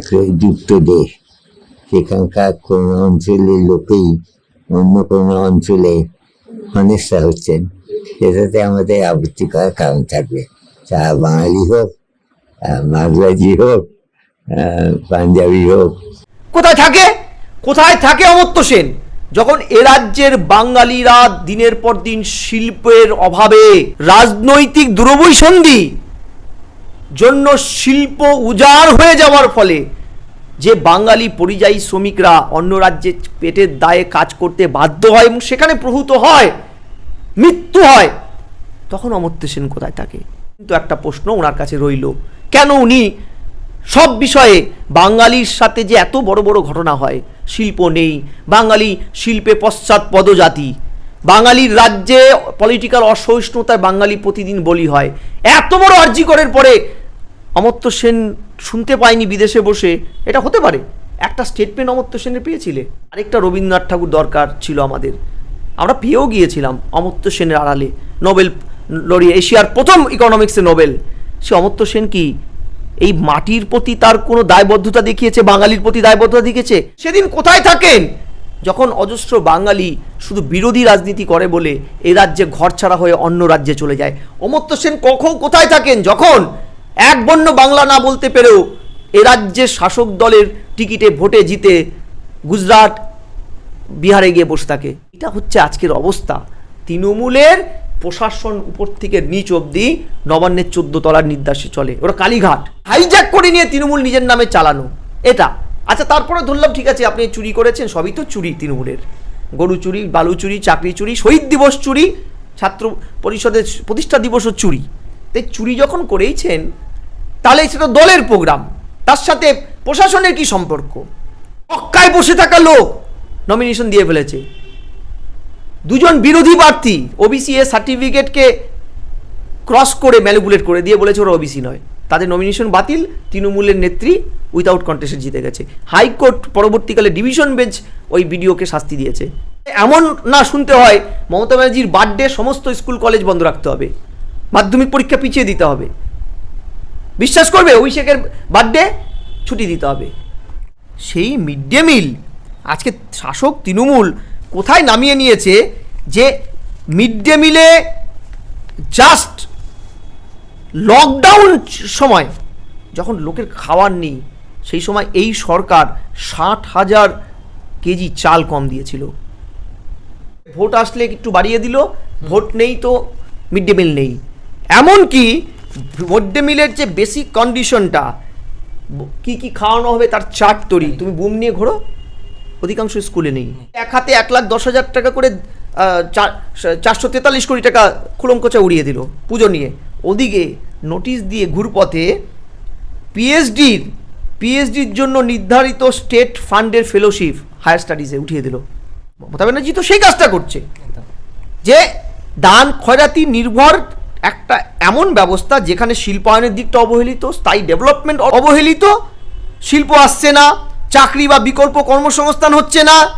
এক যুক্ত দেশ সেখানকার কোনো অঞ্চলের লোকেই অন্য কোনো অঞ্চলে হেনস্থা হচ্ছেন। সেটাতে আমাদের আপত্তি করার কারণ থাকবে। তা বাঙালি হোক মারওয়াজি হোক পাঞ্জাবি হোক। কোথায় থাকে? কোথায় থাকে অমর্ত্য সেন? যখন এ রাজ্যের বাঙালিরা দিনের পর দিন শিল্পের অভাবে রাজনৈতিক দুরবৈসন্ধি জন্য শিল্প উজাড় হয়ে যাওয়ার ফলে যে বাঙালি পরিযায়ী শ্রমিকরা অন্য রাজ্যে পেটের দায়ে কাজ করতে বাধ্য হয় এবং সেখানে প্রভূত হয়, মৃত্যু হয়, তখন অমর্ত্য সেন কোথায় থাকে? কিন্তু একটা প্রশ্ন ওনার কাছে রইল, কেন উনি সব বিষয়ে বাঙালির সাথে যে এত বড় বড় ঘটনা হয়? শিল্প নেই, বাঙালি শিল্পে পশ্চাৎ পদজাতি, বাঙালির রাজ্যে পলিটিক্যাল অসহিষ্ণুতায় বাঙালি প্রতিদিন বলি হয়, এত বড় আর্জি করার পরে অমর্ত্য সেন শুনতে পায়নি বিদেশে বসে। এটা হতে পারে। একটা স্টেটমেন্ট অমর্ত্য সেনের পেয়েছিলে। আরেকটা রবীন্দ্রনাথ ঠাকুর দরকার ছিল আমাদের। আমরা পেয়েও গিয়েছিলাম অমর্ত্য সেনের আড়ালে। নোবেল লড়ি এশিয়ার প্রথম ইকোনমিক্সে নোবেল। সে অমর্ত্য সেন কি? এই মাটির প্রতি তার কোনো দায়বদ্ধতা দেখিয়েছে? বাঙালির প্রতি দায়বদ্ধতা দেখিয়েছে? সেদিন কোথায় থাকেন? যখন অজস্র বাঙালি শুধু বিরোধী রাজনীতি করে বলে এ রাজ্যে ঘর ছাড়া হয়ে অন্য রাজ্যে চলে যায়। অমর্ত্য সেন কখন কোথায় থাকেন? যখন এক বন্য বাংলা না বলতে পেরেও এ রাজ্যের শাসক দলের টিকিটে ভোটে জিতে গুজরাট, বিহারে গিয়ে বসে থাকে। এটা হচ্ছে আজকের অবস্থা। তৃণমূলের প্রশাসন উপর থেকে নিচ অবধি নবান্নের চোদ্দ তলার নির্দেশে চলে। ওরা কালীঘাট। হাইজ্যাক করে নিয়ে তৃণমূল নিজের নামে চালানো। এটা। আচ্ছা তারপরে ধরলাম, ঠিক আছে, আপনি চুরি করেছেন, সবই তো চুরি তৃণমূলের। গরু চুরি, বালু চুরি, চাকরি চুরি, শহীদ দিবস চুরি, ছাত্র পরিষদের প্রতিষ্ঠা দিবসও চুরি। তাই চুরি যখন করেইছেন, তাহলে সেটা দলের প্রোগ্রাম, তার সাথে প্রশাসনের কি সম্পর্ক? অক্কায় বসে থাকা লোক নমিনেশন দিয়ে ফেলেছে। দুজন বিরোধী প্রার্থী ওবিসি এ সার্টিফিকেটকে ক্রস করে ম্যানিপুলেট করে দিয়ে বলেছে ওরা ওবিসি নয়। তাদের নমিনেশন বাতিল, তৃণমূলের নেত্রী উইথাউট কন্টেস্টে জিতে গেছে। হাইকোর্ট পরবর্তীকালে ডিভিশন বেঞ্চ ওই বিডিওকে শাস্তি দিয়েছে। এমন না শুনতে হয় মমতা ব্যানার্জির বার্থডে সমস্ত স্কুল কলেজ বন্ধ রাখতে হবে। মাধ্যমিক পরীক্ষা পিছিয়ে দিতে হবে। বিশ্বাস করবে, অভিষেকের বার্থডে ছুটি দিতে হবে। সেই মিড ডে মিল আজকে শাসক তৃণমূল কোথায় নামিয়ে নিয়েছে যে মিড ডে মিলে জাস্ট লকডাউন সময়, যখন লোকের খাওয়ার নেই, সেই সময় এই সরকার ষাট হাজার কেজি চাল কম দিয়েছিল। ভোট আসলে একটু বাড়িয়ে দিল, ভোট নেই তো মিড ডে মিল নেই। এমনকি মিড ডে মিলের যে বেসিক কন্ডিশনটা কি কি খাওয়ানো হবে তার চার্ট তৈরি। তুমি বুম নিয়ে ঘোরো অধিকাংশ স্কুলে নেই। এক হাতে এক লাখ দশ হাজার টাকা করে চার- চারশো তেতাল্লিশ কোটি টাকা খুলঙ্কচা উড়িয়ে দিল পুজো নিয়ে। ওদিকে নোটিশ দিয়ে ঘুরপথে পিএইচডির পিএইচডির জন্য নির্ধারিত স্টেট ফান্ডের ফেলোশিপ হায়ার স্টাডিজে উঠিয়ে দিল। মমতা ব্যানার্জি তো সেই কাজটা করছে। যে দান খয়রাতি নির্ভর একটা এমন ব্যবস্থা যেখানে শিল্পায়নের দিকটা অবহেলিত, স্থায়ী ডেভেলপমেন্ট অবহেলিত, শিল্প আসছে না, চাকরি বা বিকল্প কর্মসংস্থান হচ্ছে না।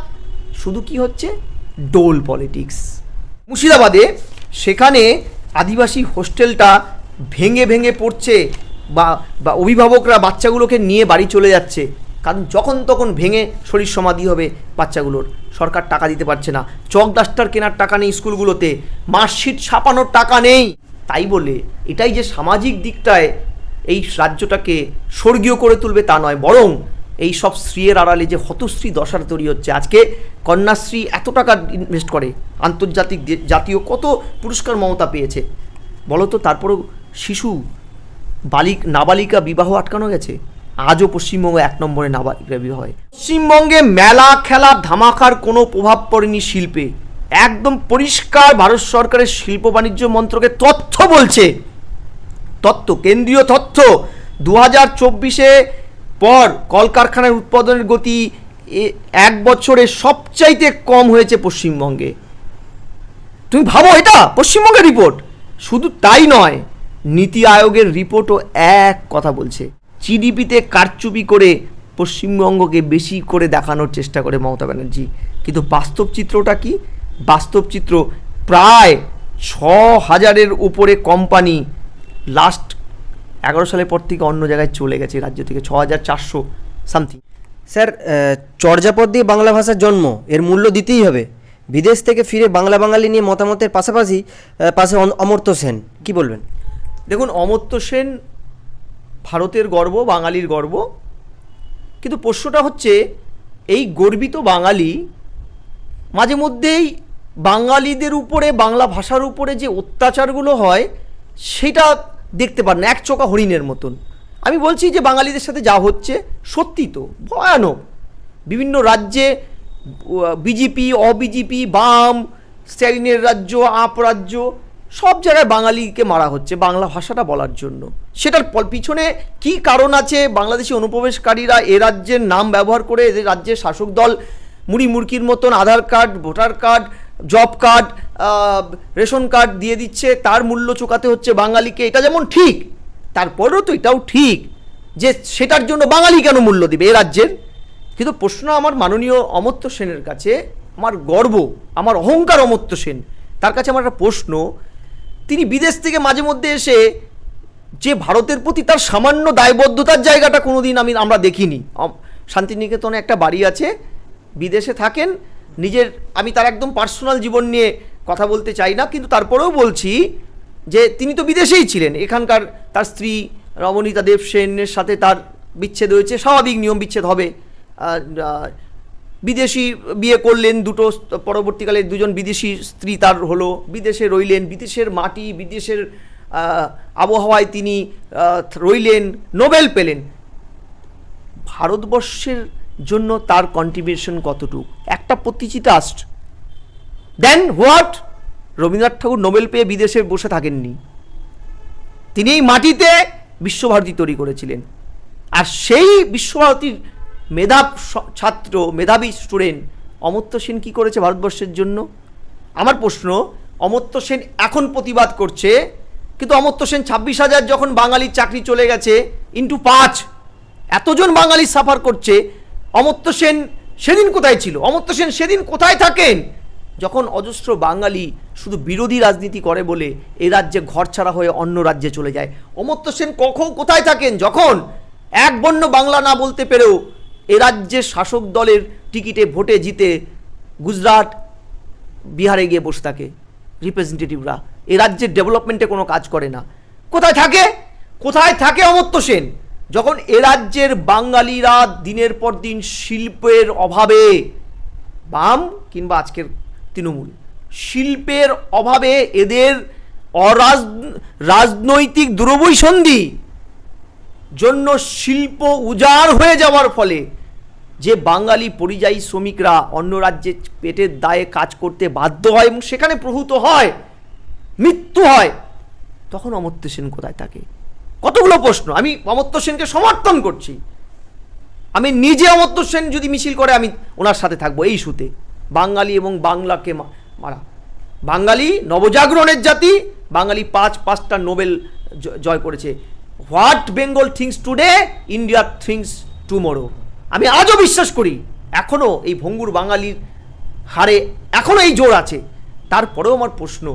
শুধু কি হচ্ছে? Dole politics. মুর্শিদাবাদে সেখানে আদিবাসী হোস্টেলটা ভেঙে ভেঙে পড়ছে বা বা অভিভাবকরা বাচ্চাগুলোকে নিয়ে বাড়ি চলে যাচ্ছে। কারণ যখন তখন ভেঙে শরীর সমাধি হবে বাচ্চাগুলোর। সরকার টাকা দিতে পারছে না। চক ডাস্টার কেনার টাকা নেই স্কুলগুলোতে। মার্কশিট ছাপানোর টাকা নেই। তাই বলে এটাই যে সামাজিক দিকটায় এই রাজ্যটাকে স্বর্গীয় করে তুলবে তা নয়, বরং এই সব স্ত্রীর আড়ালে যে হতশ্রী দশার তৈরি হচ্ছে, আজকে কন্যাশ্রী এত টাকা ইনভেস্ট করে, আন্তর্জাতিক জাতীয় কত পুরস্কার মমতা পেয়েছে, বলো তো তারপরেও শিশু বালিক, নাবালিকা বিবাহ আটকানো গেছে? আজও পশ্চিমবঙ্গে এক নম্বরে নাবালিকা বিবাহ হয়। পশ্চিমবঙ্গে মেলা খেলা, ধামাকার কোনো প্রভাব পড়েনি শিল্পে। একদম পরিষ্কার ভারত সরকারের শিল্প বাণিজ্য মন্ত্রকের তথ্য বলছে। তথ্য, কেন্দ্রীয় তথ্য। দু হাজার চব্বিশে পর কলকারখানার উৎপাদনের গতি এক বছরে সবচাইতে কম হয়েছে পশ্চিমবঙ্গে। তুমি ভাবো এটা? পশ্চিমবঙ্গের রিপোর্ট। শুধু তাই নয়, নীতি আয়োগের রিপোর্টও এক কথা বলছে। জিডিপিতে কারচুপি করে পশ্চিমবঙ্গকে বেশি করে দেখানোর চেষ্টা করে মমতা ব্যানার্জি। কিন্তু বাস্তব চিত্রটা কি? বাস্তব চিত্র প্রায় ছ হাজারের উপরে কোম্পানি লাস্ট এগারো সালের পর থেকে অন্য জায়গায় চলে গেছে রাজ্য থেকে ছ হাজার চারশো সামথিং স্যার চর্যাপদ দিয়ে বাংলা ভাষার জন্ম এর মূল্য দিতেই হবে। বিদেশ থেকে ফিরে বাংলা বাঙালি নিয়ে মতামতের পাশাপাশি পাশে অমর্ত্য সেন কি বলবেন? দেখুন অমর্ত্য সেন ভারতের গর্ব বাঙালির গর্ব। কিন্তু প্রশ্নটা হচ্ছে এই গর্বিত বাঙালি মাঝে মধ্যেই বাঙালিদের উপরে, বাংলা ভাষার উপরে যে অত্যাচারগুলো হয়, সেটা দেখতে পান না, এক চোখা হরিণের মতন। আমি বলছি যে বাঙালিদের সাথে যা হচ্ছে, সত্যি তো, ভয়ানক। বিভিন্ন রাজ্যে বিজেপি, অবিজেপি, বাম, স্ট্যালিনের রাজ্য, আপ রাজ্য, সব জায়গায় বাঙালিকে মারা হচ্ছে বাংলা ভাষাটা বলার জন্য। সেটার পিছনে কি কারণ আছে? বাংলাদেশি অনুপ্রবেশকারীরা এ রাজ্যের নাম ব্যবহার করে, এদের রাজ্যের শাসক দল মুড়ি মুড়কির মতন Aadhaar card, voter card, job card ration card দিয়ে দিচ্ছে। তার মূল্য চোকাতে হচ্ছে বাঙালিকে। এটা যেমন ঠিক, তারপরেও তো এটাও ঠিক যে সেটার জন্য বাঙালি কেন মূল্য দিবে এ রাজ্যের? কিন্তু প্রশ্ন আমার মাননীয় অমর্ত্য সেনের কাছে, আমার গর্ব, আমার অহংকার অমর্ত্য সেন, তার কাছে আমার একটা প্রশ্ন। তিনি বিদেশ থেকে মাঝে মধ্যে এসে যে ভারতের প্রতি তার সামান্য দায়বদ্ধতার জায়গাটা কোনোদিন আমি, আমরা দেখিনি। শান্তিনিকেতনে একটা বাড়ি আছে বিদেশে থাকেন, নিজের, আমি তার একদম পার্সোনাল জীবন নিয়ে কথা বলতে চাই না, কিন্তু তারপরেও বলছি যে তিনি তো বিদেশেই ছিলেন। এখানকার তার স্ত্রী রমণীতা দেব সেনের সাথে তার বিচ্ছেদ হয়েছে, স্বাভাবিক নিয়ম বিচ্ছেদ হবে। বিদেশি বিয়ে করলেন দুটো, পরবর্তীকালে দুজন বিদেশি স্ত্রী তার হলো। বিদেশে রইলেন, বিদেশের মাটি, বিদেশের আবহাওয়ায় তিনি রইলেন, নোবেল পেলেন। ভারতবর্ষের জন্য তার কন্ট্রিবিউশন কতটুকু? একটা প্রতিচিত asked then what Rabindranath Thakur Nobel পেয়ে বিদেশে বসে থাকেননি। তিনি এই মাটিতে বিশ্বভারতী তৈরি করেছিলেন। আর সেই বিশ্বভারতীর মেধাব স- ছাত্র, মেধাবী স্টুডেন্ট অমর্ত্য সেন কী করেছে ভারতবর্ষের জন্য? আমার প্রশ্ন, অমর্ত্য সেন এখন প্রতিবাদ করছে, কিন্তু অমর্ত্য সেন ছাব্বিশ হাজার যখন বাঙালির চাকরি চলে গেছে ইন্টু পাঁচ। এতজন বাঙালি সাফার করছে অমর্ত্য সেন সেদিন কোথায় ছিল? অমর্ত্য সেন সেদিন কোথায় থাকেন? যখন অজস্র বাঙালি শুধু বিরোধী রাজনীতি করে বলে এ রাজ্যে ঘর ছাড়া হয়ে অন্য রাজ্যে চলে যায়, অমর্ত্য সেন কখন কোথায় থাকেন? যখন এক বন্য বাংলা না বলতে পেরেও এ রাজ্যের শাসক দলের টিকিটে ভোটে জিতে গুজরাট, বিহারে গিয়ে বসে থাকে রিপ্রেজেন্টেটিভরা এ রাজ্যের ডেভেলপমেন্টে কোনো কাজ করে না। কোথায় থাকে? কোথায় থাকে অমর্ত্য সেন? যখন এ রাজ্যের বাঙালিরা দিনের পর দিন শিল্পের অভাবে, বাম কিংবা আজকের তৃণমূল, শিল্পের অভাবে এদের অরাজ, রাজনৈতিক দুরবৈসন্ধি জন্য শিল্প উজাড় হয়ে যাওয়ার ফলে যে বাঙালি পরিযায়ী শ্রমিকরা অন্য রাজ্যে পেটের দায়ে কাজ করতে বাধ্য হয় এবং সেখানে প্রভূত হয়, মৃত্যু হয়, তখন অমর্ত্য সেন কোথায় থাকে? কতগুলো প্রশ্ন? আমি অমর্ত্য সেনকে সমর্থন করছি। আমি নিজে অমর্ত্য সেন যদি মিছিল করে, আমি ওনার সাথে থাকব এই ইস্যুতে। বাঙালি এবং বাংলাকে মারা। বাঙালি নবজাগরণের জাতি, বাঙালি পাঁচ, পাঁচটা নোবেল জয় করেছে। What Bengal thinks today, India thinks tomorrow. আমি আজও বিশ্বাস করি এখনও এই ভঙ্গুর বাঙালির হারে এখনও এই জোর আছে। তারপরেও আমার প্রশ্ন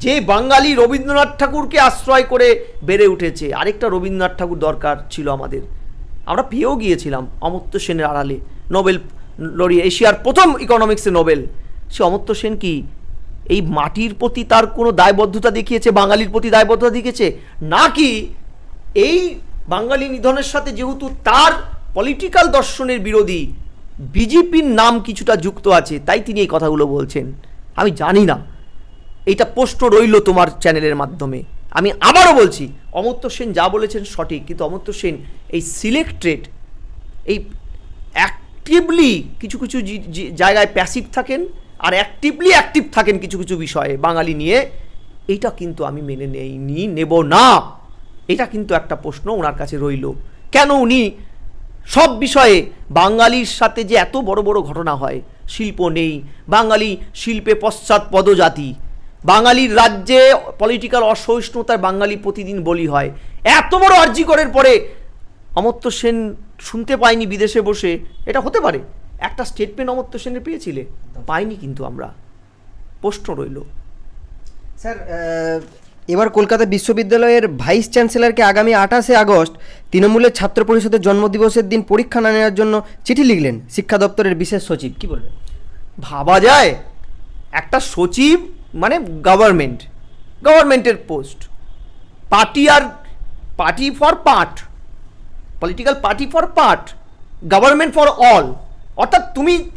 যে বাঙালি রবীন্দ্রনাথ ঠাকুরকে আশ্রয় করে বেড়ে উঠেছে, আরেকটা রবীন্দ্রনাথ ঠাকুর দরকার ছিল আমাদের। আমরা পেয়েও গিয়েছিলাম অমর্ত্য সেনের আড়ালে। নোবেল লড়ি এশিয়ার প্রথম ইকোনমিক্সে নোবেল। সে অমর্ত্য সেন কি? এই মাটির প্রতি তার কোনো দায়বদ্ধতা দেখিয়েছে? বাঙালির প্রতি দায়বদ্ধতা দেখিয়েছে? নাকি এই বাঙালি নিধনের সাথে যেহেতু তার পলিটিক্যাল দর্শনের বিরোধী বিজেপির নাম কিছুটা যুক্ত আছে, তাই তিনি এই কথাগুলো বলছেন। আমি জানি না। এইটা প্রশ্ন রইল তোমার চ্যানেলের মাধ্যমে। আমি আবারও বলছি, অমর্ত্য সেন যা বলেছেন সঠিক, কিন্তু অমর্ত্য সেন এই সিলেক্টেড এই অ্যাক্টিভলি কিছু কিছু জায়গায় প্যাসিভ থাকেন আর অ্যাক্টিভলি অ্যাক্টিভ থাকেন কিছু কিছু বিষয়ে বাঙালি নিয়ে, এইটা কিন্তু আমি মেনে নেইনি নেব না। এটা কিন্তু একটা প্রশ্ন ওনার কাছে রইল। কেন উনি সব বিষয়ে বাঙালির সাথে যে এত বড় বড় ঘটনা হয়, শিল্প নেই, বাঙালি শিল্পে পশ্চাৎ পদজাতি বাঙালির রাজ্যে পলিটিক্যাল অসহিষ্ণুতার বাঙালি প্রতিদিন বলি হয়। এত বড় আর্জিকরের পরে অমর্ত্য সেন শুনতে পাইনি বিদেশে বসে। এটা হতে পারে। একটা স্টেটমেন্ট অমর্ত্য সেনের পেয়েছিলে? পাইনি কিন্তু আমরা। প্রশ্ন রইল। স্যার এবার কলকাতা বিশ্ববিদ্যালয়ের ভাইস চ্যান্সেলরকে আগামী আঠাশে আগস্ট তৃণমূলের ছাত্র পরিষদের জন্মদিবসের দিন পরীক্ষা না নেওয়ার জন্য চিঠি লিখলেন শিক্ষা দপ্তরের বিশেষ সচিব। কি বলবেন? ভাবা যায়। একটা সচিব মানে গভর্নমেন্ট গভর্নমেন্টের post party R party for part political party for part government for all অর্থাৎ তুমি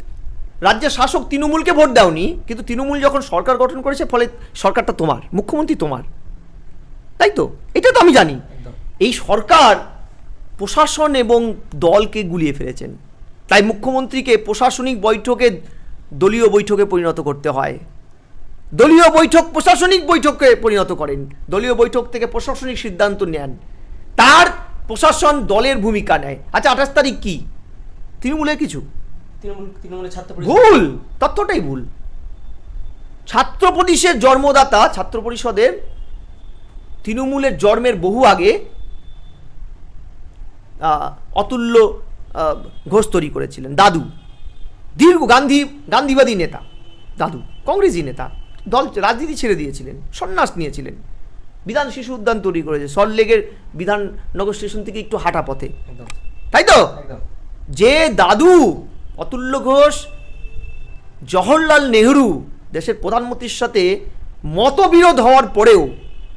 রাজ্যের শাসক তৃণমূলকে ভোট দাওনি কিন্তু তৃণমূল যখন সরকার গঠন করেছে ফলে সরকারটা তোমার মুখ্যমন্ত্রী তোমার। তাই তো? এটা তো আমি জানি। এই সরকার প্রশাসন এবং দলকে গুলিয়ে ফেলেছেন। তাই মুখ্যমন্ত্রীকে প্রশাসনিক বৈঠকে দলীয় বৈঠকে পরিণত করতে হয়। দলীয় বৈঠক প্রশাসনিক বৈঠকে পরিণত করেন। দলীয় বৈঠক থেকে প্রশাসনিক সিদ্ধান্ত নেন। তার প্রশাসন দলের ভূমিকা নেয়। আচ্ছা আঠাশ তারিখ কি? তৃণমূলের কিছু? ভুল! তথ্যটাই ভুল। ছাত্র পরিষদের জন্মদাতা ছাত্র পরিষদের তৃণমূলের জন্মের বহু আগে অতুল্য ঘোষ তৈরি করেছিলেন। দাদু। দীর্ঘ গান্ধী গান্ধীবাদী নেতা। দাদু। কংগ্রেসি নেতা। দল রাজনীতি ছেড়ে দিয়েছিলেন সন্ন্যাস নিয়েছিলেন। বিধান শিশু উদ্যান তৈরি করেছে সল্টলেকের বিধাননগর স্টেশন থেকে একটু হাঁটা পথে। তাই তো? যে দাদু অতুল্য ঘোষ জওহরলাল নেহরু দেশের প্রধানমন্ত্রীর সাথে মতবিরোধ হওয়ার পরেও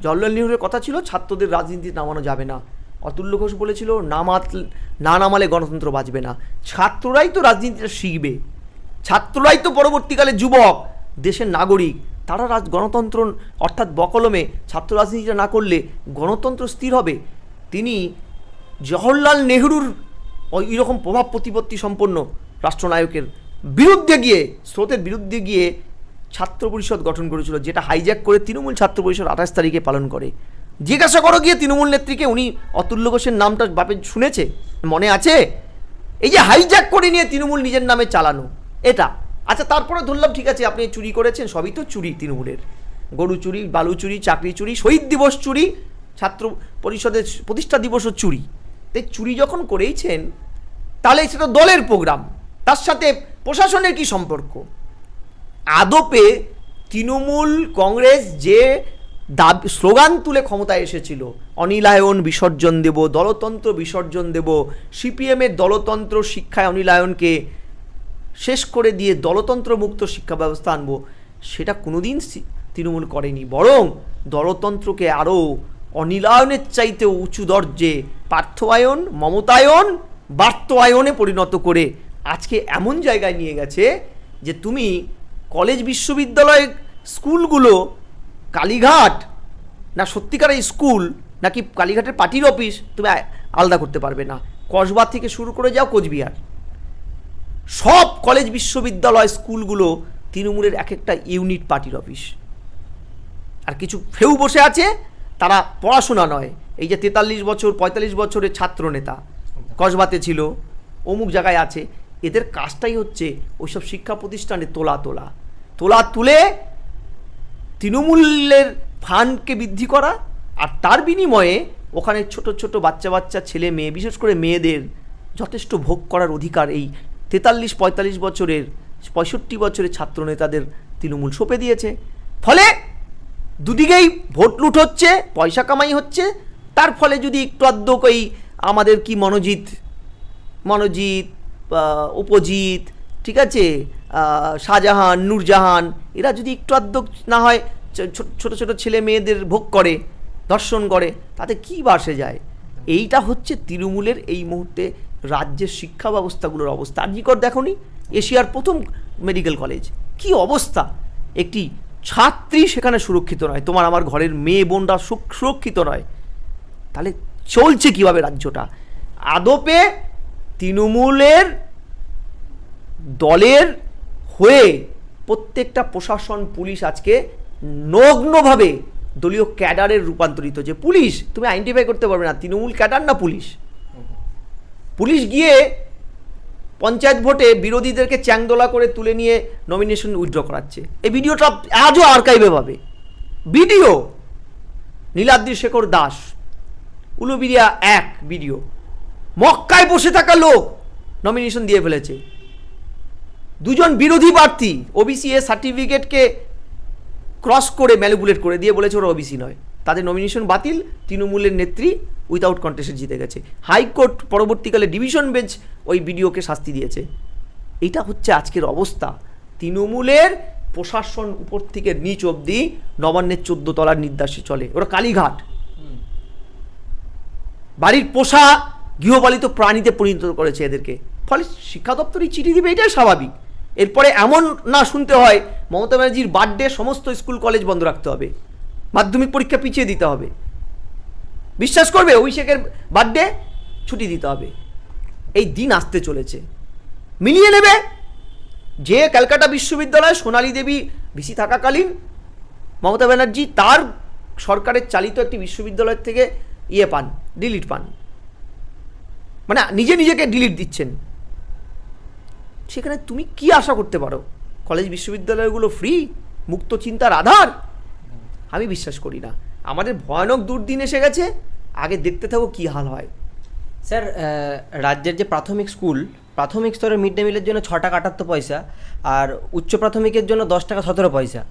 জওহরলাল নেহরুর কথা ছিল ছাত্রদের রাজনীতি নামানো যাবে না। অতুল্য ঘোষ বলেছিল নামাত না নামালে গণতন্ত্র বাঁচবে না। ছাত্ররাই তো রাজনীতিটা শিখবে। ছাত্ররাই তো পরবর্তীকালে যুবক দেশের নাগরিক। তারা রাজ গণতন্ত্র অর্থাৎ বকলমে ছাত্র রাজনীতিটা না করলে গণতন্ত্র স্থির হবে। তিনি জওহরলাল নেহরুর ওই রকম প্রভাব প্রতিপত্তি সম্পন্ন রাষ্ট্রনায়কের বিরুদ্ধে গিয়ে, স্রোতের বিরুদ্ধে গিয়ে ছাত্র পরিষদ গঠন করেছিল, যেটা হাইজ্যাক করে তৃণমূল ছাত্র পরিষদ আঠাশ তারিখে পালন করে। জিজ্ঞাসা করো গিয়ে তৃণমূল নেত্রীকে, উনি অতুল্য ঘোষের নামটা বাপে শুনেছে? মনে আছে? এই যে হাইজ্যাক করে নিয়ে তৃণমূল নিজের নামে চালানো, এটা। আচ্ছা তারপরে ধরলাম, ঠিক আছে, আপনি চুরি করেছেন, সবই তো চুরি তৃণমূলের। গরু চুরি, বালু চুরি, চাকরি চুরি, শহীদ দিবস চুরি, ছাত্র পরিষদের প্রতিষ্ঠা দিবসও চুরি। তাই চুরি যখন করেইছেন, তাহলে সেটা দলের প্রোগ্রাম, তার সাথে প্রশাসনের কি সম্পর্ক? আদপে তৃণমূল কংগ্রেস যে দাবি, স্লোগান তুলে ক্ষমতায় এসেছিল, অনিলায়ন বিসর্জন দেব, দলতন্ত্র বিসর্জন দেব, সিপিএমের দলতন্ত্র শিক্ষায় অনিলায়নকে শেষ করে দিয়ে দলতন্ত্র মুক্ত শিক্ষা ব্যবস্থা আনব, সেটা কোনোদিন তৃণমূল করেনি। বরং দলতন্ত্রকে আরও অনিলায়নের চাইতেও উঁচু দর্জে পার্থবায়ন মমতায়ন বার্তায়নে পরিণত করে আজকে এমন জায়গায় নিয়ে গেছে যে তুমি কলেজ বিশ্ববিদ্যালয় স্কুলগুলো, কালীঘাট, না সত্যিকারের স্কুল, নাকি কালীঘাটের পার্টির অফিস, তুমি আলাদা করতে পারবে না। কসবা থেকে শুরু করে যাও কোচবিহার। সব কলেজ বিশ্ববিদ্যালয় স্কুলগুলো তৃণমূলের এক একটা ইউনিট পার্টির অফিস আর কিছু ফেউ বসে আছে, তারা পড়াশোনা নয়। এই যে তেতাল্লিশ বছর, পঁয়তাল্লিশ বছরের ছাত্র নেতা কসবাতে ছিল, অমুক জায়গায় আছে, এদের কাজটাই হচ্ছে ওইসব শিক্ষা প্রতিষ্ঠানে তোলা তোলা। তোলা তুলে তৃণমূলের ফান্ডকে বৃদ্ধি করা, আর তার বিনিময়ে ওখানে ছোট ছোট বাচ্চা বাচ্চা, ছেলে মেয়ে, বিশেষ করে মেয়েদের যথেষ্ট ভোগ করার অধিকার এই তেতাল্লিশ, পঁয়তাল্লিশ বছরের, পঁয়ষট্টি বছরের ছাত্র নেতাদের তৃণমূল সঁপে দিয়েছে। ফলে দুদিকেই ভোট লুট হচ্ছে, পয়সা কামাই হচ্ছে। তার ফলে যদি একটু ওই আমাদের কি মনোজিৎ মনোজিৎ উপজিৎ, ঠিক আছে শাহজাহান, নূরজাহান, এরা যদি একটু আধ না হয় ছোট ছোট ছেলে মেয়েদের ভোগ করে, দর্শন করে, তাতে কি বাসে যায়? এইটা হচ্ছে তৃণমূলের এই মুহূর্তে রাজ্যের শিক্ষা ব্যবস্থাগুলোর অবস্থা। আর্যিকর দেখনি এশিয়ার প্রথম মেডিকেল কলেজ কি অবস্থা? একটি ছাত্রী সেখানে সুরক্ষিত নয়, তোমার আমার ঘরের মেয়ে বোনরা সুরক্ষিত নয়। তাহলে চলছে কীভাবে রাজ্যটা? আদপে তৃণমূলের দলের হয়ে প্রত্যেকটা প্রশাসন, পুলিশ আজকে নগ্নভাবে দলীয় ক্যাডারের রূপান্তরিত যে পুলিশ, তুমি আইডেন্টিফাই করতে পারবে না, তৃণমূল ক্যাডার না পুলিশ? পুলিশ গিয়ে পঞ্চায়েত ভোটে বিরোধীদেরকে চ্যাংদোলা করে তুলে নিয়ে নমিনেশন উইথড্র করাচ্ছে। এই ভিডিওটা আজও আর্কাইভে পাবে। ভিডিও নীলাদ্রি শেখর দাস, উলুবিরিয়া এক ভিডিও। মক্কায় বসে থাকা লোক নমিনেশন দিয়ে ফেলেছে। দুজন বিরোধী প্রার্থী ওবিসি এ সার্টিফিকেটকে ক্রস করে ম্যানিপুলেট করে দিয়ে বলেছে ওরা ওবিসি নয়। তাদের নমিনেশন বাতিল, তৃণমূলের নেত্রী উইদাউট কন্টেস্টে জিতে গেছে। হাইকোর্ট পরবর্তীকালে ডিভিশন বেঞ্চ ওই বিডিওকে শাস্তি দিয়েছে। এটা হচ্ছে আজকের অবস্থা। তৃণমূলের প্রশাসন উপর থেকে নিচ অবধি নবান্নের চোদ্দ তলার নির্দেশে চলে। ওরা কালীঘাট। বাড়ির পোষা গৃহপালিত প্রাণীতে পরিণত করেছে এদেরকে। ফলে শিক্ষা দপ্তরই চিঠি দিবে, এটাই স্বাভাবিক। এরপরে এমন না শুনতে হয়, মমতা ব্যানার্জির বার্থডে সমস্ত স্কুল কলেজ বন্ধ রাখতে হবে। মাধ্যমিক পরীক্ষা পিছিয়ে দিতে হবে। বিশ্বাস করবে, অভিষেকের বার্থডে ছুটি দিতে হবে। এই দিন আসতে চলেছে। মিলিয়ে নেবে যে ক্যালকাটা বিশ্ববিদ্যালয় সোনালী দেবী ভিসি থাকাকালীন মমতা ব্যানার্জি তার সরকারের চালিত একটি বিশ্ববিদ্যালয় থেকে ইয়ে পান ডিলিট পান। মানে নিজে নিজেকে ডিলিট দিচ্ছেন। সেখানে তুমি কি আশা করতে পারো? কলেজ বিশ্ববিদ্যালয়গুলো ফ্রি মুক্ত চিন্তার আধার? আমি বিশ্বাস করি না। আমাদের ভয়ানক দুর্দিন এসে গেছে আগে দেখতে থাকো কি হাল হয়। স্যার রাজ্যের যে প্রাথমিক স্কুল প্রাথমিক স্তরের মিড ডে মিলের জন্য ছ টাকা আটাত্তর পয়সা আর উচ্চ প্রাথমিকের জন্য দশ টাকা সতেরো পয়সা।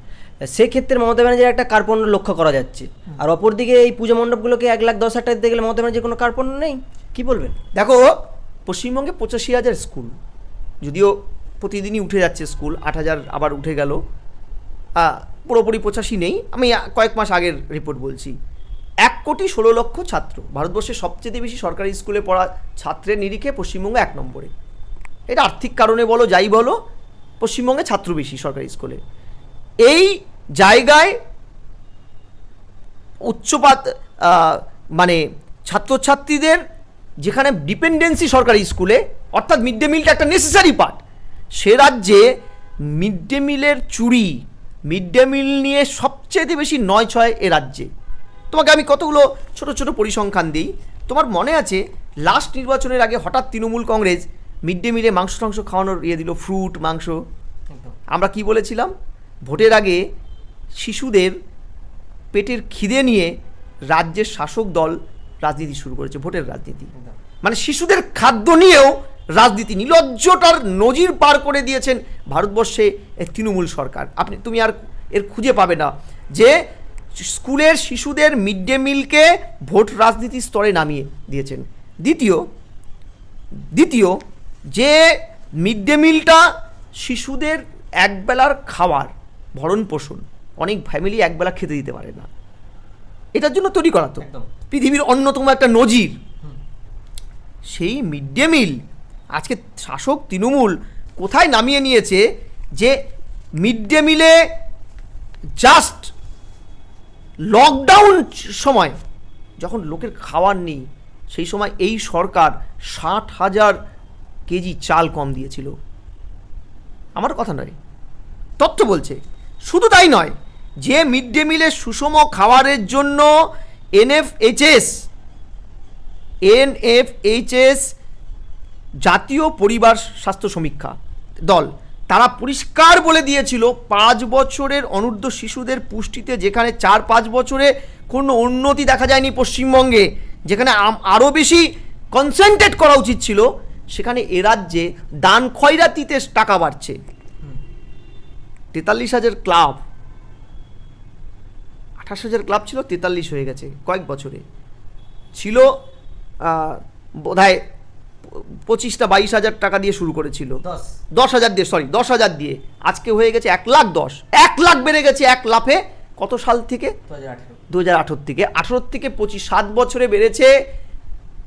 সেক্ষেত্রে মমতা ব্যানার্জির একটা কার্পণ্য লক্ষ্য করা যাচ্ছে। আর অপরদিকে এই পুজো মণ্ডপগুলোকে এক লাখ দশ হাজার টাকা দিতে গেলে মমতা ব্যানার্জির কোনো কার্পণ্য নেই? কি বলবেন? দেখো পশ্চিমবঙ্গে পঁচাশি হাজার স্কুল যদিও প্রতিদিনই উঠে যাচ্ছে স্কুল আট হাজার আবার উঠে গেল। পুরোপুরি পঁচাশি নেই। আমি কয়েক মাস আগের রিপোর্ট বলছি। এক কোটি ষোলো লক্ষ ছাত্র। ভারতবর্ষের সবচেয়ে বেশি সরকারি স্কুলে পড়া ছাত্রের নিরিখে পশ্চিমবঙ্গ এক নম্বরে। এটা আর্থিক কারণে বলো, যাই বলো, পশ্চিমবঙ্গে ছাত্র বেশি সরকারি স্কুলে। এই জায়গায় উচ্চপাত মানে ছাত্রছাত্রীদের যেখানে ডিপেন্ডেন্সি সরকারি স্কুলে, অর্থাৎ মিড ডে মিলটা একটা নেসেসারি পার্ট সে রাজ্যে মিড ডে মিলের চুরি মিড ডে মিল নিয়ে সবচেয়ে বেশি নয় ছয় এ রাজ্যে। তোমাকে আমি কতগুলো ছোট ছোট পরিসংখ্যান দিই? তোমার মনে আছে লাস্ট নির্বাচনের আগে হঠাৎ তৃণমূল কংগ্রেস মিড ডে মিলে মাংস টাংস খাওয়ানোর ইয়ে দিল ফ্রুট মাংস? আমরা কি বলেছিলাম? ভোটের আগে শিশুদের পেটের খিদে নিয়ে রাজ্যের শাসক দল রাজনীতি শুরু করেছে ভোটের রাজনীতি। মানে শিশুদের খাদ্য নিয়েও রাজনীতি নিলজ্জটার নজির পার করে দিয়েছেন ভারতবর্ষে এই তৃণমূল সরকার। আপনি তুমি আর এর খুঁজে পাবে না যে স্কুলের শিশুদের মিড ডে মিলকে ভোট রাজনীতি স্তরে নামিয়ে দিয়েছেন। দ্বিতীয় দ্বিতীয় যে মিড ডে মিলটা শিশুদের একবেলার খাবার ভরণ পোষণ অনেক ফ্যামিলি একবেলা খেতে দিতে পারে না। এটার জন্য তৈরি করা তো। পৃথিবীর অন্যতম একটা নজির। সেই মিড ডে মিল আজকে শাসক তৃণমূল কোথায় নামিয়ে নিয়েছে যে মিড ডে মিলে জাস্ট লকডাউন সময় যখন লোকের খাওয়ার নেই, সেই সময় এই সরকার ষাট হাজার কেজি চাল কম দিয়েছিল। আমার কথা নয়, তথ্য বলছে। শুধু তাই নয়, যে মিড ডে মিলে সুষম খাবারের জন্য এনএফএইচএস এনএফএইচএস জাতীয় পরিবার স্বাস্থ্য সমীক্ষা দল। তারা পরিষ্কার বলে দিয়েছিল, পাঁচ বছরের অনূর্ধ্ব শিশুদের পুষ্টিতে যেখানে চার পাঁচ বছরে কোনো উন্নতি দেখা যায়নি পশ্চিমবঙ্গে, যেখানে আরও বেশি কনসেন্ট্রেট করা উচিত ছিল, সেখানে এ রাজ্যে দান খয়রাতিতে টাকা বাড়ছে। তেতাল্লিশ হাজার ক্লাব, আঠাশ হাজার ক্লাব ছিল, তেতাল্লিশ হয়ে গেছে কয়েক বছরে। ছিল বোধ হয় পঁচিশটা বাইশ হাজার টাকা দিয়ে শুরু করেছিল। দশ। হাজার দিয়ে সরি দশ হাজার দিয়ে। আজকে হয়ে গেছে এক লাখ দশ। এক লাখ বেড়ে গেছে এক লাফে। কত সাল থেকে? দু হাজার আঠেরো। থেকে। আঠেরো থেকে পঁচিশ সাত বছরে বেড়েছে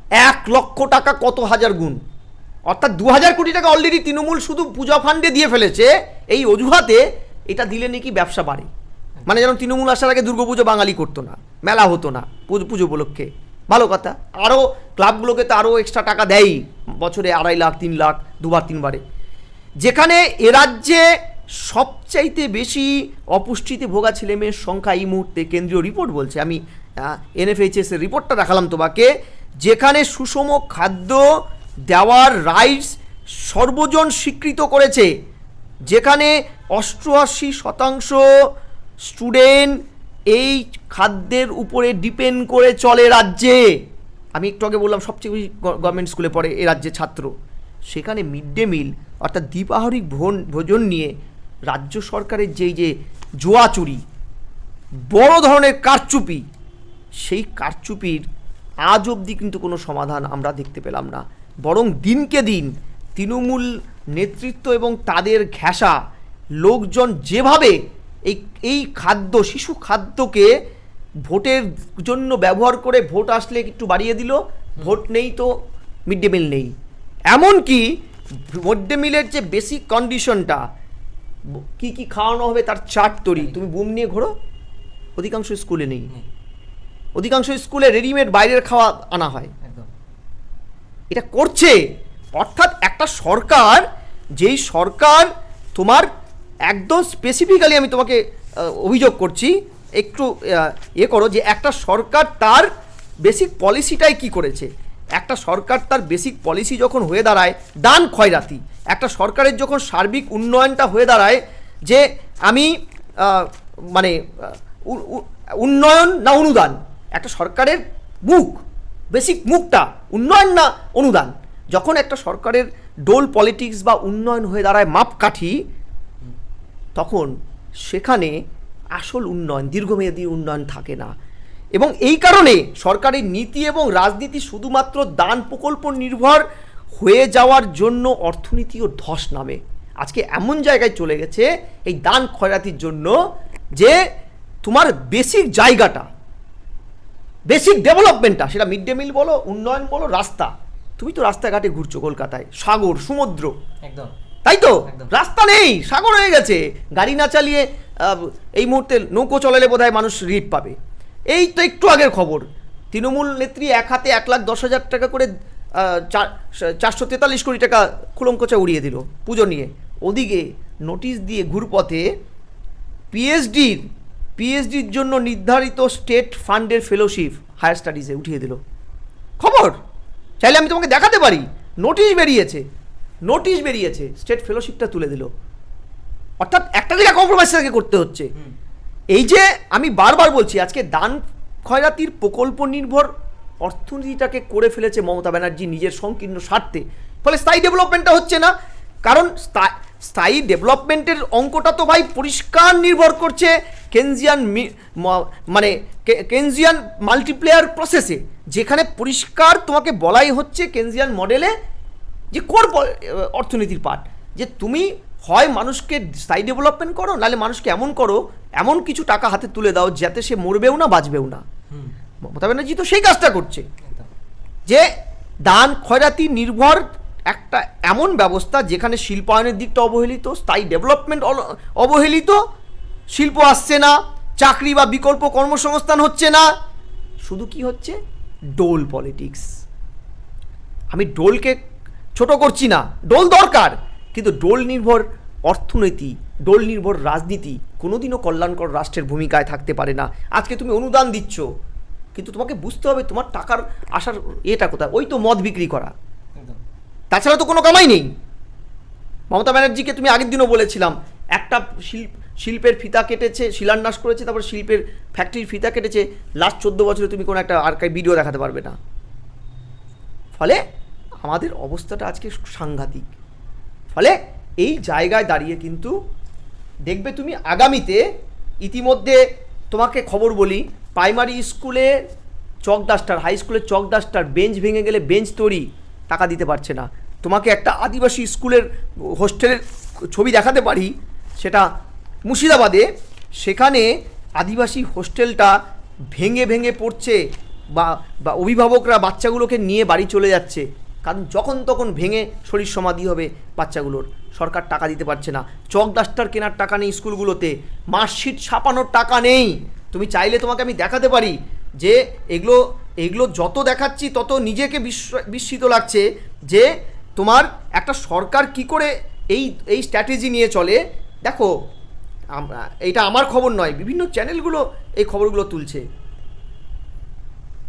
এক লক্ষ টাকা কত হাজার গুণ? অর্থাৎ দু হাজার কোটি টাকা অলরেডি তৃণমূল শুধু পূজা ফান্ডে দিয়ে ফেলেছে। এই অজুহাতে এটা দিলে নাকি ব্যবসা বাড়ে। মানে যেন তৃণমূল আসার আগে দুর্গাপুজো বাঙালি করতো না। মেলা হতো না। পুজো পুজো উপলক্ষে। ভালো কথা। আরও ক্লাবগুলোকে তো আরও এক্সট্রা টাকা দেয় বছরে আড়াই লাখ, তিন লাখ, দুবার, তিনবারে। যেখানে এ রাজ্যে সবচাইতে বেশি অপুষ্টিতে ভোগা ছেলেমেয়ের সংখ্যা এই মুহূর্তে কেন্দ্রীয় রিপোর্ট বলছে। আমি এনএফএইচএস এর রিপোর্টটা দেখালাম তোমাকে। যেখানে সুষম খাদ্য দেওয়ার রাইটস সর্বজন স্বীকৃত করেছে। যেখানে অষ্টআশি শতাংশ স্টুডেন্ট এই খাদ্যের উপরে ডিপেন্ড করে চলে রাজ্যে। আমি একটু আগে বললাম, সবচেয়ে বেশি গভর্নমেন্ট স্কুলে পড়ে এ রাজ্যে ছাত্র। সেখানে মিড ডে মিল অর্থাৎ দ্বিপাহারিক ভোজন নিয়ে রাজ্য সরকারের যেই যে জোয়া চুরি, বড় ধরনের কারচুপি, সেই কারচুপির আজ অবধি কিন্তু কোনো সমাধান আমরা দেখতে পেলাম না। বরং দিনকে দিন তৃণমূল নেতৃত্ব এবং তাদের ঘেঁষা লোকজন যেভাবে এই এই খাদ্য শিশু খাদ্যকে ভোটের জন্য ব্যবহার করে ভোট আসলে একটু বাড়িয়ে দিল। ভোট নেই তো মিড ডে মিল নেই। এমনকি মিড ডে মিলের যে বেসিক কন্ডিশনটা কি কি খাওয়ানো হবে তার চার্ট তৈরি। তুমি বুম নিয়ে ঘোরো অধিকাংশ স্কুলে নেই। অধিকাংশ স্কুলে রেডিমেড বাইরের খাওয়া আনা হয়। এটা করছে অর্থাৎ একটা সরকার যেই সরকার তোমার একদম স্পেসিফিক্যালি আমি তোমাকে অভিযোগ করছি একটু আহ, ইয়ে করো যে একটা সরকার তার বেসিক পলিসিটাই কি করেছে? একটা সরকার তার বেসিক পলিসি যখন হয়ে দাঁড়ায় দান খয়রাতি একটা সরকারের যখন সার্বিক উন্নয়নটা হয়ে দাঁড়ায় যে আমি মানে উন্নয়ন না অনুদান? একটা সরকারের মুখ বেসিক মুখটা উন্নয়ন না অনুদান? যখন একটা সরকারের ডোল পলিটিক্স বা উন্নয়ন হয়ে দাঁড়ায় মাপকাঠি তখন সেখানে আসল উন্নয়ন, দীর্ঘমেয়াদী উন্নয়ন থাকে না। এবং এই কারণে সরকারের নীতি এবং রাজনীতি শুধুমাত্র দান প্রকল্প নির্ভর হয়ে যাওয়ার জন্য অর্থনীতিও ধস নামে। আজকে এমন জায়গায় চলে গেছে এই দান খয়রাতির জন্য যে তোমার বেসিক জায়গাটা, বেসিক ডেভেলপমেন্টটা, সেটা মিড ডে মিল বলো, উন্নয়ন বলো, রাস্তা। তুমি তো রাস্তাঘাটে ঘুরছো কলকাতায়, সাগর, সমুদ্র। একদম। তাই তো? রাস্তা নেই সাগর হয়ে গেছে। গাড়ি না চালিয়ে এই মুহূর্তে নৌকো চলালে বোধহয় মানুষ রিট পাবে। এই তো একটু আগের খবর। তৃণমূল নেত্রী এক হাতে এক লাখ দশ হাজার টাকা করে চার- চারশো তেতাল্লিশ কোটি টাকা খুলঙ্কচা উড়িয়ে দিল পুজো নিয়ে। ওদিকে নোটিশ দিয়ে ঘুরপথে পিএইচডির পিএইচডির জন্য নির্ধারিত স্টেট ফান্ডের ফেলোশিপ হায়ার স্টাডিজে উঠিয়ে দিল। খবর? চাইলে আমি তোমাকে দেখাতে পারি। নোটিশ বেরিয়েছে। নোটিশ বেরিয়েছে স্টেট ফেলোশিপটা তুলে দিল। অর্থাৎ একটা জায়গায় কম্প্রোমাইজ তাকে করতে হচ্ছে। এই যে আমি বারবার বলছি আজকে দান খয়রাতির প্রকল্প নির্ভর অর্থনীতিটাকে করে ফেলেছে মমতা ব্যানার্জি নিজের সংকীর্ণ স্বার্থে। ফলে স্থায়ী ডেভেলপমেন্টটা হচ্ছে না। কারণ স্থায়ী- ডেভেলপমেন্টের অঙ্কটা তো ভাই পরিষ্কার নির্ভর করছে কেনজিয়ান মানে কেনজিয়ান মাল্টিপ্লেয়ার প্রসেসে যেখানে পরিষ্কার তোমাকে বলাই হচ্ছে কেনজিয়ান মডেলে যে কোর অর্থনীতির পার্ট যে তুমি হয় মানুষকে স্থায়ী ডেভেলপমেন্ট করো নাহলে মানুষকে এমন করো এমন কিছু টাকা হাতে তুলে দাও যাতে সে মরবেও না বাঁচবেও না। মমতা ব্যানার্জি তো সেই কাজটা করছে। যে দান খয়রাতি নির্ভর একটা এমন ব্যবস্থা যেখানে শিল্পায়নের দিকটা অবহেলিত স্থায়ী ডেভেলপমেন্ট অবহেলিত শিল্প আসছে না চাকরি বা বিকল্প কর্মসংস্থান হচ্ছে না। শুধু কি হচ্ছে? Dole politics. আমি ডোলকে ছোট করছি না ডোল দরকার। কিন্তু ডোল নির্ভর অর্থনীতি ডোল নির্ভর রাজনীতি কোনোদিনও কল্যাণকর রাষ্ট্রের ভূমিকায় থাকতে পারে না। আজকে তুমি অনুদান দিচ্ছ কিন্তু তোমাকে বুঝতে হবে তোমার টাকার আসার এটা কোথায়। ওই তো মদ বিক্রি করা। তাছাড়া তো কোনো কামাই নেই। মমতা ব্যানার্জিকে তুমি আগের দিনও বলেছিলাম একটা শিল্প শিল্পের ফিতা কেটেছে শিলান্যাস করেছে তারপর শিল্পের ফ্যাক্টরির ফিতা কেটেছে। লাস্ট চোদ্দ বছরে তুমি কোনো একটা আর্কাই ভিডিও দেখাতে পারবে না। ফলে আমাদের অবস্থাটা আজকে সাংঘাতিক। ফলে এই জায়গায় দাঁড়িয়ে কিন্তু দেখবে তুমি আগামীতে ইতিমধ্যে তোমাকে খবর বলি প্রাইমারি স্কুলে চক ডাস্টার হাই স্কুলের চক ডাস্টার বেঞ্চ ভেঙে গেলে বেঞ্চ তৈরি টাকা দিতে পারছে না। তোমাকে একটা আদিবাসী স্কুলের হোস্টেলের ছবি দেখাতে পারি, সেটা মুর্শিদাবাদে। সেখানে আদিবাসী হোস্টেলটা ভেঙে ভেঙে পড়ছে বা বা অভিভাবকরা বাচ্চাগুলোকে নিয়ে বাড়ি চলে যাচ্ছে। কারণ যখন তখন ভেঙে শরীর সমাধি হবে বাচ্চাগুলোর। সরকার টাকা দিতে পারছে না। চক ডাস্টার কেনার টাকা নেই স্কুলগুলোতে। মার্কশিট ছাপানোর টাকা নেই। তুমি চাইলে তোমাকে আমি দেখাতে পারি যে এগুলো এগুলো যত দেখাচ্ছি তত নিজেকে বিস্মিত লাগছে যে তোমার একটা সরকার কি করে এই এই স্ট্র্যাটেজি নিয়ে চলে। দেখো এইটা আমার খবর নয়, বিভিন্ন চ্যানেলগুলো এই খবরগুলো তুলছে।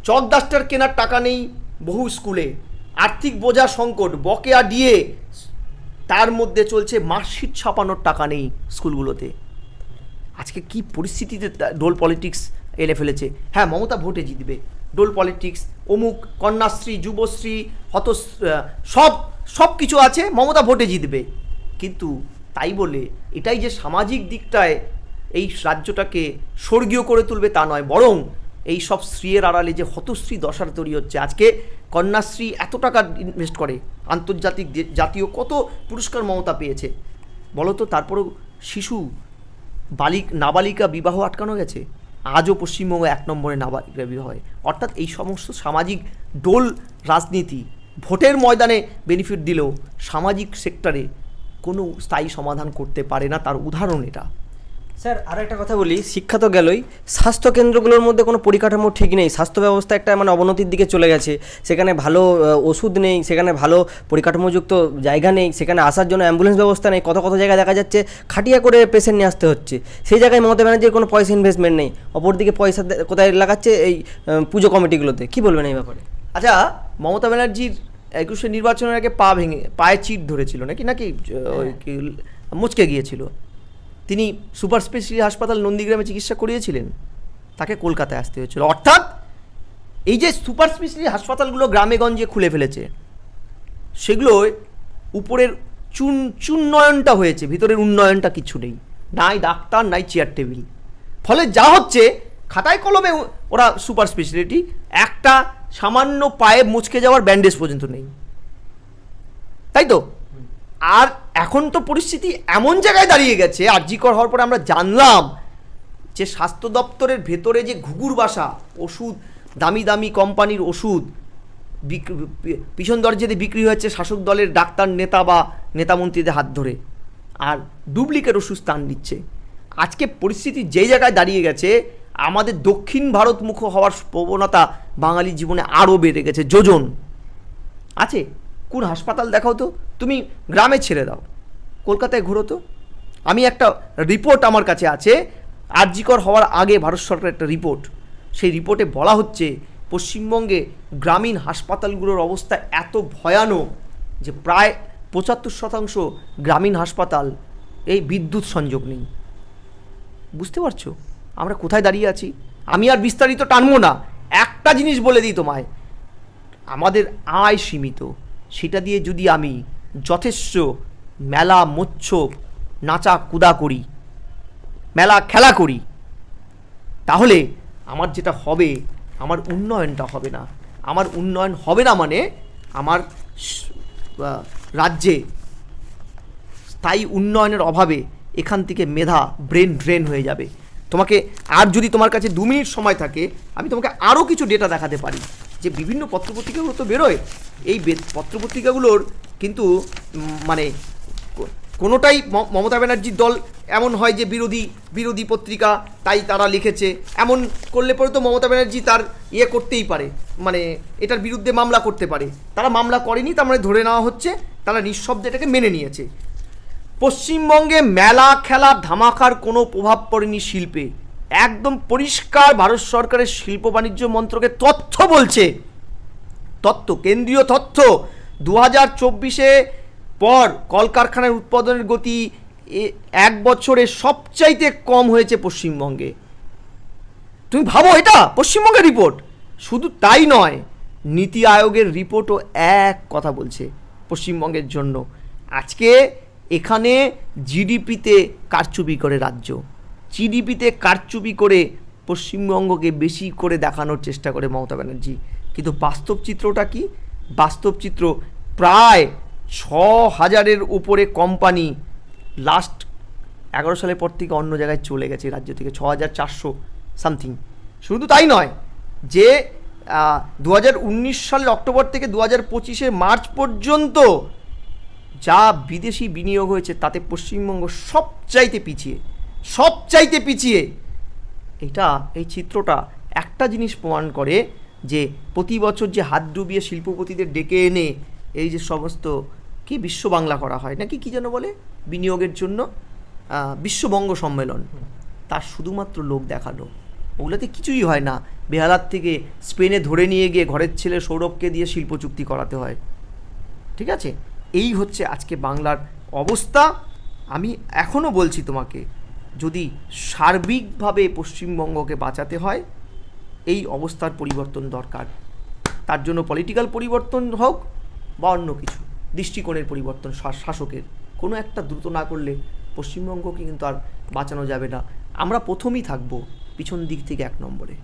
চক ডাস্টার কেনার টাকা নেই বহু স্কুলে। আর্থিক বোঝা সংকট, বকেয়া দিয়ে তার মধ্যে চলছে মার্কশিট ছাপানোর টাকা নেই স্কুলগুলোতে। আজকে কি পরিস্থিতিতে ডোল পলিটিক্স এনে ফেলেছে? হ্যাঁ মমতা ভোটে জিতবে। ডোল পলিটিক্স, অমুক, কন্যাশ্রী, যুবশ্রী হত সব সব কিছু আছে, মমতা ভোটে জিতবে। কিন্তু তাই বলে এটাই যে সামাজিক দিকটায় এই রাজ্যটাকে স্বর্গীয় করে তুলবে তা নয়, বরং এই সব স্ত্রীর আড়ালে যে হতশ্রী দশার তৈরি হচ্ছে, আজকে কন্যাশ্রী এত টাকা ইনভেস্ট করে, আন্তর্জাতিক জাতীয় কত পুরস্কার মমতা পেয়েছে। বলো তো, তারপরেও শিশু বালিক, নাবালিকা বিবাহ আটকানো গেছে? আজও পশ্চিমবঙ্গে এক নম্বরে নাবালিকা বিবাহ হয়। অর্থাৎ এই সমস্ত সামাজিক ডোল রাজনীতি ভোটের ময়দানে বেনিফিট দিলেও সামাজিক সেক্টরে কোনো স্থায়ী সমাধান করতে পারে না, তার উদাহরণ এটা। স্যার আর একটা কথা বলি শিক্ষা তো গেলই। স্বাস্থ্য কেন্দ্রগুলোর মধ্যে কোনো পরিকাঠামো ঠিক নেই। স্বাস্থ্য ব্যবস্থা একটা মানে অবনতির দিকে চলে গেছে। সেখানে ভালো ওষুধ নেই সেখানে ভালো পরিকাঠামোযুক্ত জায়গা নেই সেখানে আসার জন্য অ্যাম্বুলেন্স ব্যবস্থা নেই কত কত জায়গায় দেখা যাচ্ছে খাটিয়া করে পেশেন্ট নিয়ে আসতে হচ্ছে। সেই জায়গায় মমতা ব্যানার্জির কোনো পয়সা ইনভেস্টমেন্ট নেই। অপরদিকে পয়সা কোথায় লাগাচ্ছে এই পুজো কমিটিগুলোতে? কি বলবেন এই ব্যাপারে? আচ্ছা মমতা ব্যানার্জির একুশে নির্বাচনের আগে পা ভেঙে পায়ে চিট ধরেছিল নাকি নাকি কি মুচকে গিয়েছিল? তিনি সুপার স্পেশালিটি হাসপাতাল নন্দীগ্রামে চিকিৎসা করিয়েছিলেন। তাকে কলকাতায় আসতে হয়েছিল। অর্থাৎ এই যে সুপার স্পেশালিটি হাসপাতালগুলো গ্রামে গঞ্জে খুলে ফেলেছে, সেগুলোয় উপরের চুন, চুন্নয়নটা হয়েছে, ভিতরের উন্নয়নটা কিছু নেই। নাই ডাক্তার, নাই চেয়ার টেবিল। ফলে যা হচ্ছে, খাতায় কলমে ওরা সুপার স্পেশালিটি, একটা সামান্য পায়ে মুচকে যাওয়ার ব্যান্ডেজ পর্যন্ত নেই। তাই তো? আর এখন তো পরিস্থিতি এমন জায়গায় দাঁড়িয়ে গেছে আর্যিকর হওয়ার পরে আমরা জানলাম যে স্বাস্থ্য দপ্তরের ভেতরে যে ঘুঘুর বাসা, ওষুধ, দামি দামি কোম্পানির ওষুধ পিছন দরজাতে বিক্রি হয়েছে শাসক দলের ডাক্তার নেতা বা নেতামন্ত্রীদের হাত ধরে, আর ডুপ্লিকেট ওষুধ স্থান দিচ্ছে। আজকে পরিস্থিতি যেই জায়গায় দাঁড়িয়ে গেছে, আমাদের দক্ষিণ ভারতমুখ হওয়ার প্রবণতা বাঙালি জীবনে আরও বেড়ে গেছে। যোজন, আছে? কোন হাসপাতাল দেখাও তো। তুমি গ্রামে ছেড়ে দাও। কলকাতায় ঘুরো তো। আমি একটা রিপোর্ট আমার কাছে আছে। আরজিকর হওয়ার আগে ভারত সরকারের একটা রিপোর্ট সেই রিপোর্টে বলা হচ্ছে, পশ্চিমবঙ্গে গ্রামীণ হাসপাতালগুলোর অবস্থা এত ভয়ানক যে প্রায় পঁচাত্তর শতাংশ গ্রামীণ হাসপাতাল এই বিদ্যুৎ সংযোগ নেই। বুঝতে পারছ? আমরা কোথায় দাঁড়িয়ে আছি? আমি আর বিস্তারিত টানবো না। একটা জিনিস বলে দিই তোমায়। আমাদের আয় সীমিত। সেটা দিয়ে যদি আমি যথেষ্ট মেলা মোচ্ছব নাচা কুদা করি, মেলা খেলা করি। তাহলে আমার যেটা হবে, আমার উন্নয়নটা হবে না। আমার উন্নয়ন হবে না মানে আমার রাজ্যে স্থায়ী উন্নয়নের অভাবে এখান থেকে মেধা, ব্রেন ড্রেন হয়ে যাবে। তোমাকে আর যদি তোমার কাছে দু মিনিট সময় থাকে, আমি তোমাকে আরও কিছু ডেটা দেখাতে পারি। যে বিভিন্ন পত্রপত্রিকাগুলো তো বেরোয়, এই পত্রপত্রিকাগুলোর কিন্তু মানে কোনোটাই মমতা ব্যানার্জির দল এমন হয় যে বিরোধী বিরোধী পত্রিকা তাই তারা লিখেছে। এমন করলে পরে তো মমতা ব্যানার্জি তার ইয়ে করতেই পারে। মানে এটার বিরুদ্ধে মামলা করতে পারে। তারা মামলা করেনি, তার মানে ধরে নেওয়া হচ্ছে, তারা নিঃশব্দে এটাকে মেনে নিয়েছে। পশ্চিমবঙ্গে মেলা খেলা ধামাকার কোনো প্রভাব পড়েনি শিল্পে। একদম পরিষ্কার ভারত সরকারের শিল্প বাণিজ্য মন্ত্রকের তথ্য বলছে। তথ্য, কেন্দ্রীয় তথ্য। দু হাজার চব্বিশে পর কলকারখানার উৎপাদনের গতি এক বছরে সবচাইতে কম হয়েছে পশ্চিমবঙ্গে। তুমি ভাবো এটা? পশ্চিমবঙ্গের রিপোর্ট শুধু তাই নয়, নীতি আয়োগের রিপোর্টও এক কথা বলছে পশ্চিমবঙ্গের জন্য। আজকে এখানে জিডিপিতে কারচুপি করে রাজ্য। জিডিপিতে কারচুপি করে পশ্চিমবঙ্গকে বেশি করে দেখানোর চেষ্টা করে মমতা ব্যানার্জি। কিন্তু বাস্তব চিত্রটা কি? বাস্তব চিত্র প্রায় ছ হাজারের উপরে কোম্পানি লাস্ট এগারো সালের পর থেকে অন্য জায়গায় চলে গেছে রাজ্য থেকে ছ হাজার চারশো সামথিং শুধু তাই নয়, যে দু উনিশ সালের অক্টোবর থেকে দু হাজার পঁচিশে মার্চ পর্যন্ত যা বিদেশি বিনিয়োগ হয়েছে, তাতে পশ্চিমবঙ্গ সবচাইতে পিছিয়ে সবচাইতে পিছিয়ে। এটা, এই চিত্রটা একটা জিনিস প্রমাণ করে যে প্রতি বছর যে হাত ডুবিয়ে শিল্পপতিদের ডেকে এনে এই যে সমস্ত কি বিশ্ব বাংলা করা হয়, নাকি কি যেন বলে? বিনিয়োগের জন্য বিশ্ববঙ্গ সম্মেলন। তার শুধুমাত্র লোক দেখানো ওগুলোতে কিছুই হয় না। বেহালার থেকে স্পেনে ধরে নিয়ে গিয়ে ঘরের ছেলে সৌরভকে দিয়ে শিল্প চুক্তি করাতে হয়। ঠিক আছে? এই হচ্ছে আজকে বাংলার অবস্থা। আমি এখনও বলছি তোমাকে, যদি সার্বিকভাবে পশ্চিমবঙ্গকে বাঁচাতে হয় এই অবস্থার পরিবর্তন দরকার। তার জন্য পলিটিক্যাল পরিবর্তন হোক বা অন্য কিছু, দৃষ্টিকোণের পরিবর্তন শাসকের। কোনো একটা দ্রুত না করলে পশ্চিমবঙ্গকে কিন্তু আর বাঁচানো যাবে না। আমরা প্রথমেই থাকব পিছন দিক থেকে এক নম্বরে।